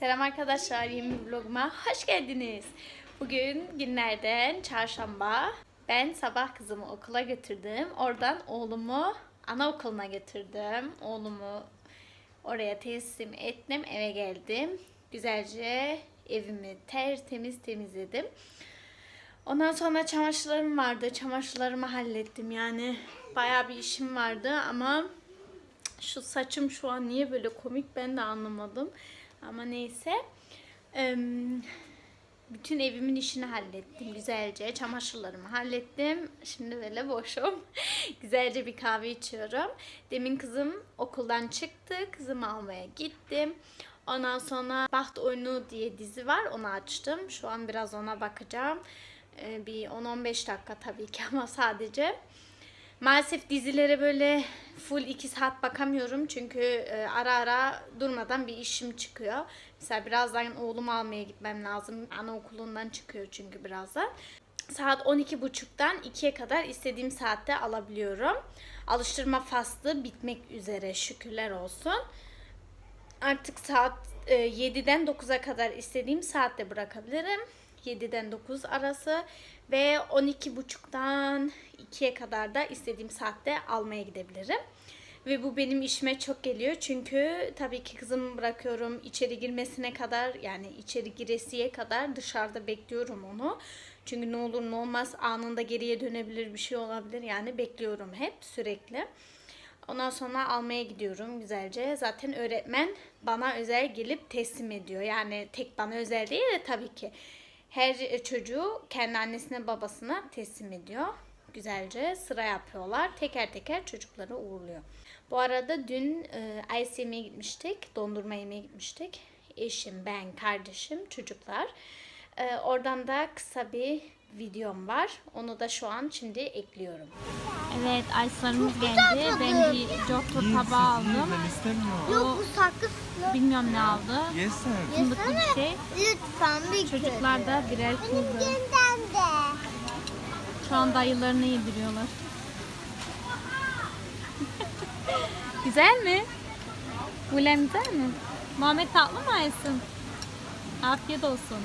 Selam arkadaşlar, yeni bir vloguma hoş geldiniz. Bugün günlerden çarşamba. Ben sabah kızımı okula götürdüm. Oradan oğlumu anaokuluna götürdüm. Oğlumu oraya teslim ettim, eve geldim. Güzelce evimi tertemiz temizledim. Ondan sonra çamaşırlarım vardı. Çamaşırlarımı hallettim yani. Bayağı bir işim vardı ama şu saçım şu an niye böyle komik ben de anlamadım. Ama neyse. Bütün evimin işini hallettim güzelce. Çamaşırlarımı hallettim. Şimdi böyle boşum. güzelce bir kahve içiyorum. Demin kızım okuldan çıktı. Kızımı almaya gittim. Ondan sonra Baht Oyunu diye dizi var. Onu açtım. Şu an biraz ona bakacağım. Ee, bir 10-15 dakika tabii ki ama sadece. Maalesef dizilere böyle full 2 saat bakamıyorum çünkü e, ara ara durmadan bir işim çıkıyor. Mesela birazdan oğlumu almaya gitmem lazım. Anaokulundan çıkıyor çünkü birazdan. Saat 12.30'dan 2'ye kadar istediğim saatte alabiliyorum. Alıştırma faslı bitmek üzere şükürler olsun. Artık saat e, 7'den 9'a kadar istediğim saatte bırakabilirim. 7'den 9 arası ve 12.30'dan 2'ye kadar da istediğim saatte almaya gidebilirim. Ve bu benim işime çok geliyor çünkü tabii ki kızımı bırakıyorum içeri girmesine kadar yani içeri giresiye kadar dışarıda bekliyorum onu. Çünkü ne olur ne olmaz anında geriye dönebilir bir şey olabilir yani bekliyorum hep sürekli. Ondan sonra almaya gidiyorum güzelce. Zaten öğretmen bana özel gelip teslim ediyor. Yani tek bana özel değil de tabii ki her çocuğu kendi annesine babasına teslim ediyor. Güzelce sıra yapıyorlar. Teker teker çocukları uğurluyor. Bu arada dün e, ice yemeye gitmiştik. Dondurma yemeye gitmiştik. Eşim, ben, kardeşim, çocuklar. E, oradan da kısa bir videom var. Onu da şu an şimdi ekliyorum. Evet, ice'larımız geldi. Ben bir Jotto tabağı aldım. Yok bu sakızlı. Bilmiyorum ne aldı. Yesen. Fındıklı bir şey. Lütfen bir Çocuklar da birer kuldu. Günden de. Şu an dayılarını yediriyorlar. güzel mi? Bulem güzel mi? Muhammed tatlı mı Aysun? Afiyet olsun.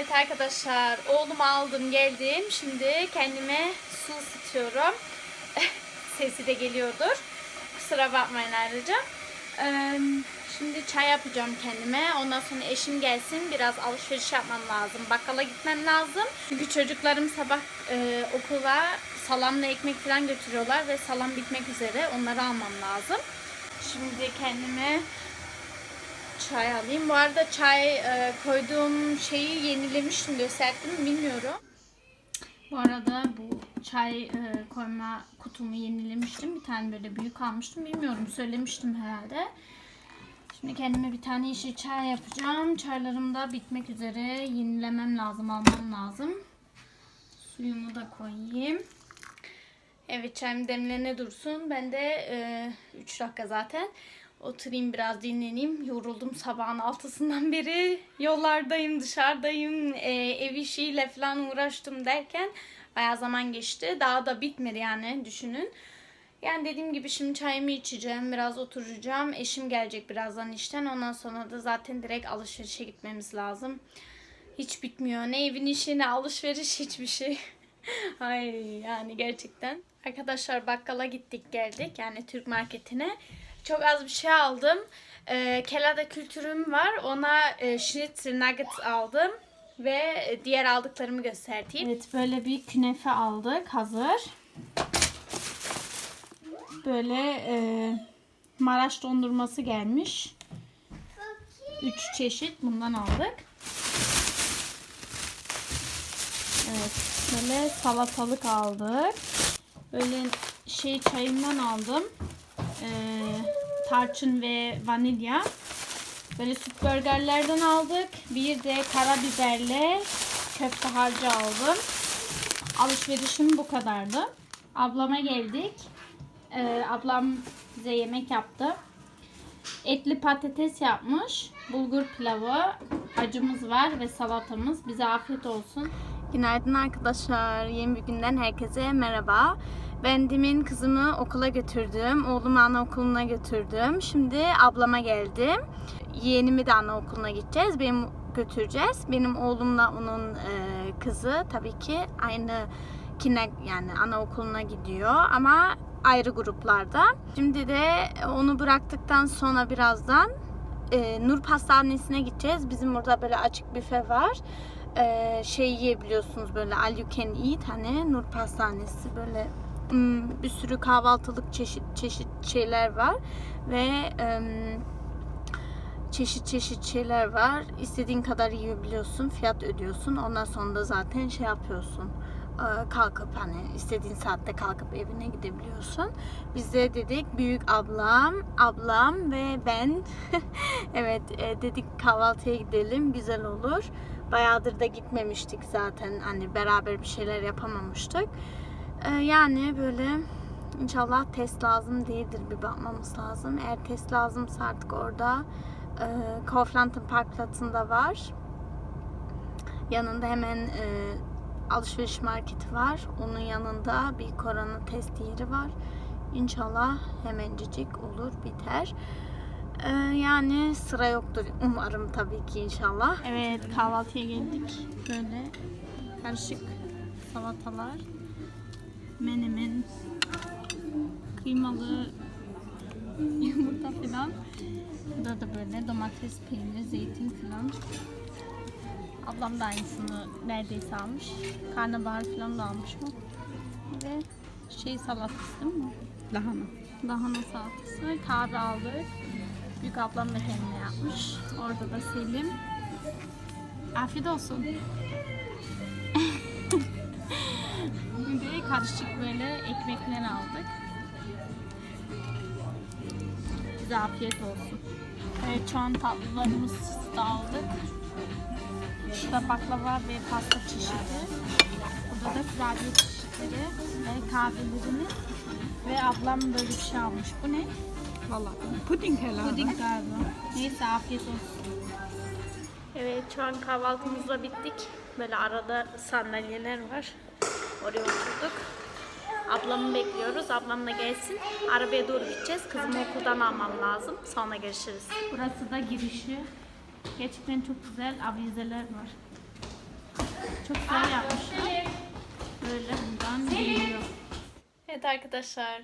Evet arkadaşlar oğlumu aldım geldim. Şimdi kendime su ısıtıyorum. Sesi de geliyordur. Kusura bakmayın ayrıca. Şimdi çay yapacağım kendime. Ondan sonra eşim gelsin. Biraz alışveriş yapmam lazım. Bakkala gitmem lazım. Çünkü çocuklarım sabah e, okula salamla ekmek falan götürüyorlar ve salam bitmek üzere. Onları almam lazım. Şimdi kendime çay alayım. Bu arada çay e, koyduğum şeyi yenilemiştim gösterdim mi bilmiyorum. Bu arada bu çay e, koyma kutumu yenilemiştim. Bir tane böyle büyük almıştım. Bilmiyorum söylemiştim herhalde. Şimdi kendime bir tane yeşil çay yapacağım. Çaylarım da bitmek üzere. Yenilemem lazım, almam lazım. Suyumu da koyayım. Evet çayım demlene dursun. Ben de 3 dakika zaten oturayım biraz dinleneyim. Yoruldum sabahın altısından beri. Yollardayım, dışarıdayım. e, ev işiyle falan uğraştım derken bayağı zaman geçti. Daha da bitmedi yani düşünün. Yani dediğim gibi şimdi çayımı içeceğim, biraz oturacağım. Eşim gelecek birazdan işten. Ondan sonra da zaten direkt alışverişe gitmemiz lazım. Hiç bitmiyor. Ne evin işi ne alışveriş hiçbir şey. Ay yani gerçekten. Arkadaşlar bakkala gittik geldik. Yani Türk marketine. Çok az bir şey aldım. Ee, Kelada kültürüm var. Ona e, schnitzel nuggets aldım. Ve e, diğer aldıklarımı göstereyim. Evet böyle bir künefe aldık hazır. Böyle e, Maraş dondurması gelmiş. Üç çeşit bundan aldık. Evet böyle salatalık aldık. Böyle şey çayımdan aldım. Ee, tarçın ve vanilya. Böyle süt burgerlerden aldık. Bir de karabiberle köfte harcı aldım. Alışverişim bu kadardı. Ablama geldik. Ee, ablam bize yemek yaptı. Etli patates yapmış. Bulgur pilavı, acımız var ve salatamız. Bize afiyet olsun. Günaydın arkadaşlar. Yeni bir günden herkese merhaba. Ben demin kızımı okula götürdüm. Oğlumu anaokuluna götürdüm. Şimdi ablama geldim. yeğenimi de anaokuluna gideceğiz. Benim götüreceğiz. Benim oğlumla onun e, kızı tabii ki aynı kine yani anaokuluna gidiyor ama ayrı gruplarda. Şimdi de onu bıraktıktan sonra birazdan e, Nur Pastanesi'ne gideceğiz. Bizim burada böyle açık büfe var. E, şey yiyebiliyorsunuz böyle all you can eat hani Nur Pastanesi böyle hmm, bir sürü kahvaltılık çeşit çeşit şeyler var ve em, çeşit çeşit şeyler var. İstediğin kadar yiyebiliyorsun, fiyat ödüyorsun. Ondan sonra da zaten şey yapıyorsun. Ee, Kalkıp hani istediğin saatte kalkıp evine gidebiliyorsun. Biz de dedik büyük ablam, ablam ve ben evet e, dedik kahvaltıya gidelim güzel olur. Bayağıdır da gitmemiştik zaten hani beraber bir şeyler yapamamıştık. Ee, yani böyle inşallah test lazım değildir bir bakmamız lazım. Eğer test lazımsa artık orada e, Kaufland'ın parklatında var. Yanında hemen e, alışveriş marketi var. Onun yanında bir korona test yeri var. İnşallah hemencecik olur biter. E, yani sıra yoktur umarım tabii ki inşallah. Evet kahvaltıya geldik. Böyle karışık salatalar, menemen, kıymalı yumurta falan. Burada da böyle domates, peynir, zeytin falan. Ablam da aynısını neredeyse almış. Karnabahar falan da almış mı? Ve şey salatası değil mi? Lahana. Lahana salatası. Kahve aldık. Büyük ablam da kendine yapmış. Orada da Selim. Afiyet olsun. Bir karışık böyle ekmekler aldık. Bize afiyet olsun. Evet şu an tatlılarımızı da aldık. Şurada baklava ve pasta çeşidi. Burada da kurabiye çeşitleri ve kahvelerimiz. Ve ablam böyle bir şey almış. Bu ne? Valla puding herhalde. Puding galiba. Neyse afiyet olsun. Evet şu an kahvaltımızla bittik. Böyle arada sandalyeler var. Oraya oturduk. Ablamı bekliyoruz. Ablam da gelsin. Arabaya doğru gideceğiz. Kızımı okuldan almam lazım. Sonra görüşürüz. Burası da girişi. Gerçekten çok güzel avizeler var. Çok güzel yapmışlar. Böyle buradan geliyor. Evet arkadaşlar.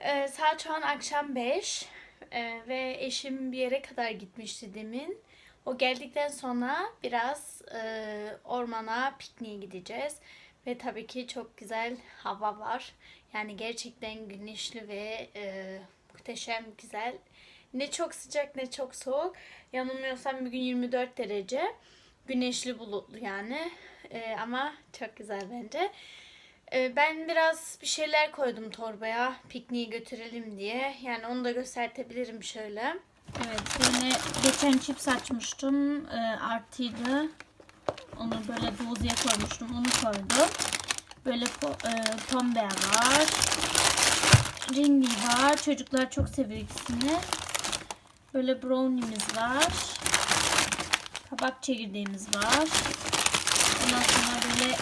Ee, saat şu an akşam 5 Ee, ve eşim bir yere kadar gitmişti demin. O geldikten sonra biraz e, ormana pikniğe gideceğiz. Ve tabii ki çok güzel hava var. Yani gerçekten güneşli ve e, muhteşem güzel. Ne çok sıcak ne çok soğuk. Yanılmıyorsam bugün 24 derece. Güneşli bulutlu yani. E, ama çok güzel bence. Ee, Ben biraz bir şeyler koydum torbaya pikniğe götürelim diye. Yani onu da göstertebilirim şöyle. Evet böyle geçen çips açmıştım. Ee, artıydı. Onu böyle dozuya koymuştum. Onu koydum. Böyle e, var. Ringi var. Çocuklar çok seviyor ikisini. Böyle brownie'miz var. Kabak çekirdeğimiz var. Ondan sonra böyle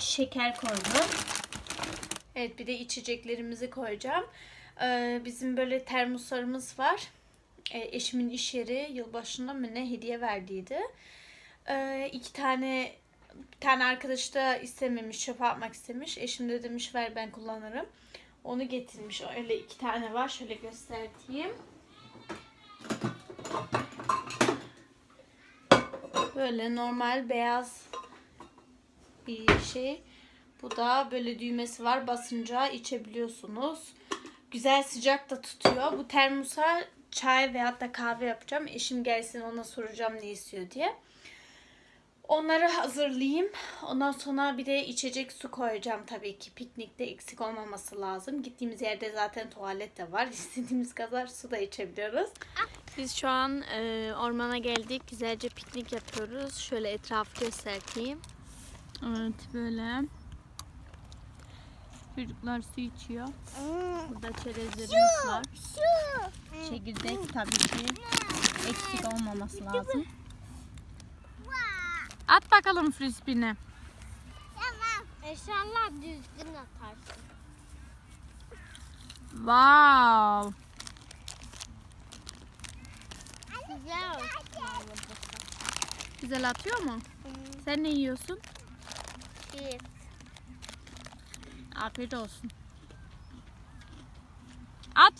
şeker koydum. Evet bir de içeceklerimizi koyacağım. Ee, bizim böyle termoslarımız var. Ee, eşimin iş yeri yılbaşında mı ne hediye verdiydi. Ee, iki tane bir tane arkadaş da istememiş, çöpe atmak istemiş. Eşim de demiş ver ben kullanırım. Onu getirmiş. Öyle iki tane var. Şöyle göstereyim. Böyle normal beyaz bir şey. Bu da böyle düğmesi var. Basınca içebiliyorsunuz. Güzel sıcak da tutuyor. Bu termosa çay veyahut da kahve yapacağım. Eşim gelsin ona soracağım ne istiyor diye. Onları hazırlayayım. Ondan sonra bir de içecek su koyacağım tabii ki. Piknikte eksik olmaması lazım. Gittiğimiz yerde zaten tuvalet de var. İstediğimiz kadar su da içebiliyoruz. Biz şu an e, ormana geldik. Güzelce piknik yapıyoruz. Şöyle etrafı göstereyim. Evet böyle. Çocuklar su içiyor. Burada çerezlerimiz var. Çekirdek tabii ki eksik olmaması lazım. At bakalım frisbini. Tamam. İnşallah düzgün atarsın. Wow. Güzel. Güzel atıyor mu? Sen ne yiyorsun? İyi. Afiyet olsun. At.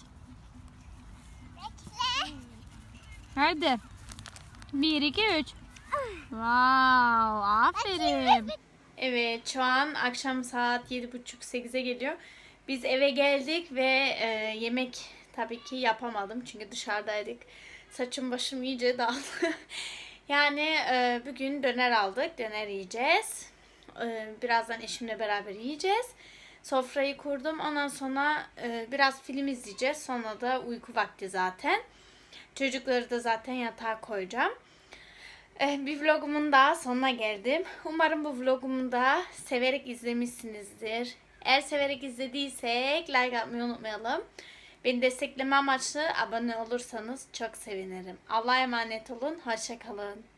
Hadi. 1, 2, 3. Wow, aferin. Evet, şu an akşam saat 7.30-8'e geliyor. Biz eve geldik ve e, yemek tabii ki yapamadım çünkü dışarıdaydık. Saçım başım iyice dağıldı. yani e, bugün döner aldık, döner yiyeceğiz. E, birazdan eşimle beraber yiyeceğiz. Sofrayı kurdum. Ondan sonra e, biraz film izleyeceğiz. Sonra da uyku vakti zaten. Çocukları da zaten yatağa koyacağım. E, bir vlogumun daha sonuna geldim. Umarım bu vlogumu da severek izlemişsinizdir. Eğer severek izlediysek like atmayı unutmayalım. Beni destekleme amaçlı abone olursanız çok sevinirim. Allah'a emanet olun. Hoşçakalın.